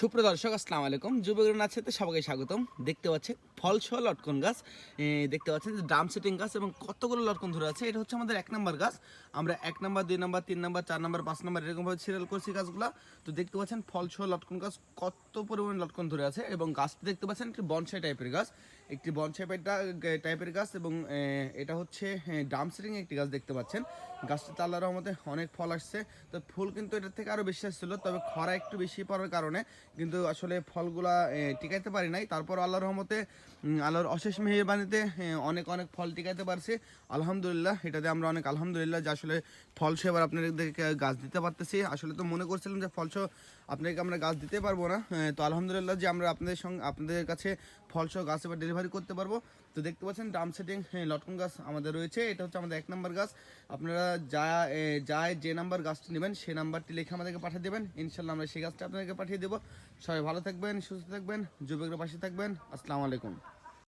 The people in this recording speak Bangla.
সুপ্রিয় দর্শক, আসসালামু আলাইকুম। যুবগ্র নাচেতে সবাইকে স্বাগতম। দেখতে পাচ্ছেন ফল সহ লটকন গাছ। দেখতে পাচ্ছেন যে ড্রাম সেটিং গাছ এবং কতগুলো লটকন ধরে আছে। এটা হচ্ছে আমাদের এক নম্বর গাছ। আমরা এক নম্বর, দুই নম্বর, তিন নম্বর, চার নম্বর, পাঁচ নম্বর এরকমভাবে সিরিয়াল করছি গাছগুলো। তো দেখতে পাচ্ছেন ফল সহ লটকন গাছ কত পরিমাণ লটকন ধরে আছে এবং গাছটি দেখতে পাচ্ছেন একটি বনসাই টাইপের গাছ। একটি বনসাই টাইপের গাছ এবং এটা হচ্ছে ড্রাম সেটিং একটি গাছ দেখতে পাচ্ছেন। গাছটিতে আল্লাহর রহমতে অনেক ফল আসছে। তো ফুল কিন্তু এটার থেকে আরও বেশি আসছিল, তবে খরা একটু বেশি পড়ার কারণে কিন্তু আসলে ফলগুলা টিকাইতে পারি নাই। তারপর আল্লাহর রহমতে আল্লাহর অশেষ মেহরবানিতে অনেক অনেক ফল টিকাইতে পারছি। আলহামদুলিল্লাহ, এটাতে আমরা অনেক আলহামদুলিল্লাহ যে আসলে ফল সে এবার আপনাদেরকে গাছ দিতে পারতেছি। আসলে তো মনে করছিলাম যে ফল আপনাকে আমরা গাছ দিতে পারব না। তো আলহামদুলিল্লাহ যে আমরা আপনাদের সঙ্গে, আপনাদের কাছে ফল সহ গাছ এবার ডেলিভারি করতে পারব। তো দেখতে পাচ্ছেন, ড্রাম সেটিং লটকন গাছ আমাদের রয়েছে। এটা হচ্ছে আমাদের এক নম্বর গাছ। আপনারা যা যায় যে নাম্বার গাছটি নেবেন সেই নাম্বারটি লিখে আমাদেরকে পাঠিয়ে দেবেন। ইনশাল্লাহ আমরা সেই গাছটা আপনাদেরকে পাঠিয়ে দেবো। সবাই ভালো থাকবেন সুস্থ থাকবেন যুবকের পাশে থাকবেন। আসসালামু আলাইকুম।